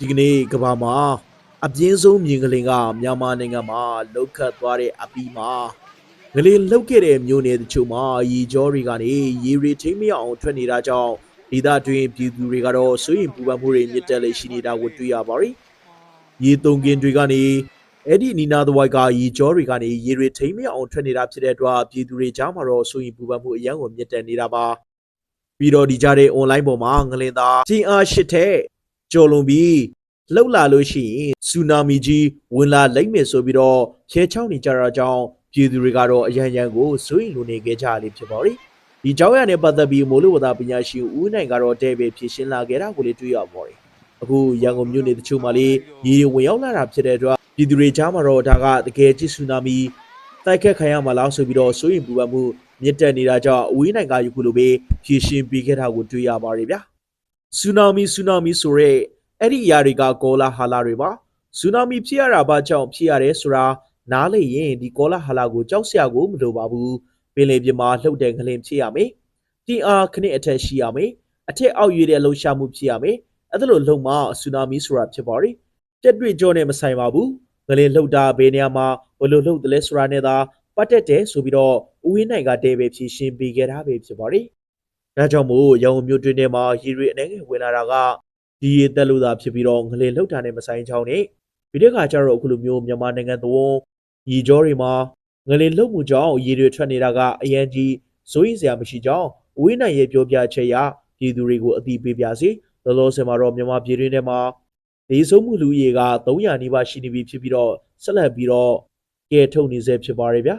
ဒီကနေ့ကမ္ဘာမှာအပြင်းဆုံးမြင်ကလေးကမြန်မာနိုင်ငံမှာလောက်ခတ်သွားတဲ့အပီးမှာငလင်လောက်ခဲ့တဲ့မြို့နယ်တချို့မှာရေကြောတွေကနေရေရီထိမ့်မရအောင်ထွက်နေတာကြောင့်ဒေသတွင်းပြည်သူတွေကတော့စိုးရိမ်ပူပန်မှုတွေမြင့်တက်လေရှိနေတာကိုတွေ့ရပါတယ်။ရေတုံကင်တွေကနေအဲ့ဒီနီနာသဝိုက်ကရေကြောတွေကနေရေရီထိမ့်မရအောင်ထွက်နေတာဖြစ်တဲ့အတွက်ပြည်သူတွေကြားမှာတော့စိုးရိမ်ပူပန်မှုအရန်ကိုမြင့်တက်နေတာပါ။ပြီးတော့ဒီကြားတဲ့ online ပေါ်မှာငလင်သားကျင်းအားရှစ်ထ က်ကျော်လွန်ပြီးလှုပ်လာလို့ရှိရင်ဆူနာမီကြီးဝင်လာလိမ့်မယ်ဆိုပြီးတော့ချဲချောင်းနေကြတာကြောင့်ပြည်သူတွေကတော့အရန်ရန်ကိုစိုးရိမ်လိုနေကြကြလေးဖြစ်ပါလိမ့်ဒီကြောင်းရနဲ့ပတ်သက်ပြီးမိုးလေဝသပညာရှင်ဦးနိုင်ကတော့တဲ့ပဲဖြည့်ရှင်းလာခဲ့တာကိုလေးတွေ့ရပါလိမ့်အခုရန်ကုန်မြို့နယ်တချို့မှာလေးရေဝင်ရောက်လာတာဖြစ်တဲ့အတွက်ပြည်သူတွေကြားမှာတော့ဒါကတကယ်ကြီးဆူနာမီတိုက်ခတ်ခံရမှာလားဆိုပြီးတော့စိုးရိမ်ပူပန်မှုမြင့်တက်နေတာကြောင့်အဝေးနိုင်ကယခုလိုပဲဖြည့်ရှင်းပေးခဲ့တာကိုတွေ့ရပါတယ်ဗျာ ဆူနာမီဆူနာမီဆိုရဲအဲ့ဒီအရာတွေကကောလာဟာလာတွေပါဆူနာမီဖြစ်ရတာဘာကြောင့်ဖြစ်ရတယ်ဆိုတာနားလေရင်ဒီကောလာဟာလာကိုကြောက်စရာကိုမလိုပါဘူးပင်လယ်ပြင်မှာလှုပ်တဲ့ငလင်ဖြစ်ရမယ်တင်အားခနစ်အထက်ရှိရမယ်အထက်အောက်ရွေးတဲ့လှုပ်ရှားမှုဖြစ်ရမယ်အဲ့ဒါလိုလှုပ်မှဆူနာမီဆိုတာဖြစ်ပါရီပြက်တွေ့ကြောနဲ့မဆိုင်ပါဘူးငလင်လှုပ်တာဘယ်နေရာမှာဘယ်လိုလှုပ်တယ်လဲဆိုတာနဲ့သာပတ်တက်တယ်ဆိုပြီးတော့ဦးဝင်းနိုင်ကတဲပဲဖြည့်ရှင်းပေးခဲ့တာပဲဖြစ်ပါရီ ဒါကြောင့်မို့ရောင်မြို့တွင်းထဲမှာရေတွေအနေငယ်ဝင်လာတာကဒီရတက်လို့သာဖြစ်ပြီးတော့ငလင်လှုပ်တာနဲ့မဆိုင်ချောင်းနဲ့ဒီတစ်ခါကျတော့အခုလိုမျိုးမြန်မာနိုင်ငံသုံးညီကျော်တွေမှာငလင်လှုပ်မှုကြောင့်ရေတွေထွက်နေတာကအရန်ကြီးစိုးရိမ်စရာမရှိကြောင်းဝိနိုင်ရဲ့ပြောပြချက်အရပြည်သူတွေကိုအသိပေးပြစီလောလောဆယ်မှာတော့မြန်မာပြည်တွင်းထဲမှာဒေဆုံးမှုလူရေက300နီးပါးရှိနေပြီဖြစ်ပြီးတော့ဆက်လက်ပြီးတော့ကဲထုတ်နေဆဲဖြစ်ပါရဲ့ဗျာ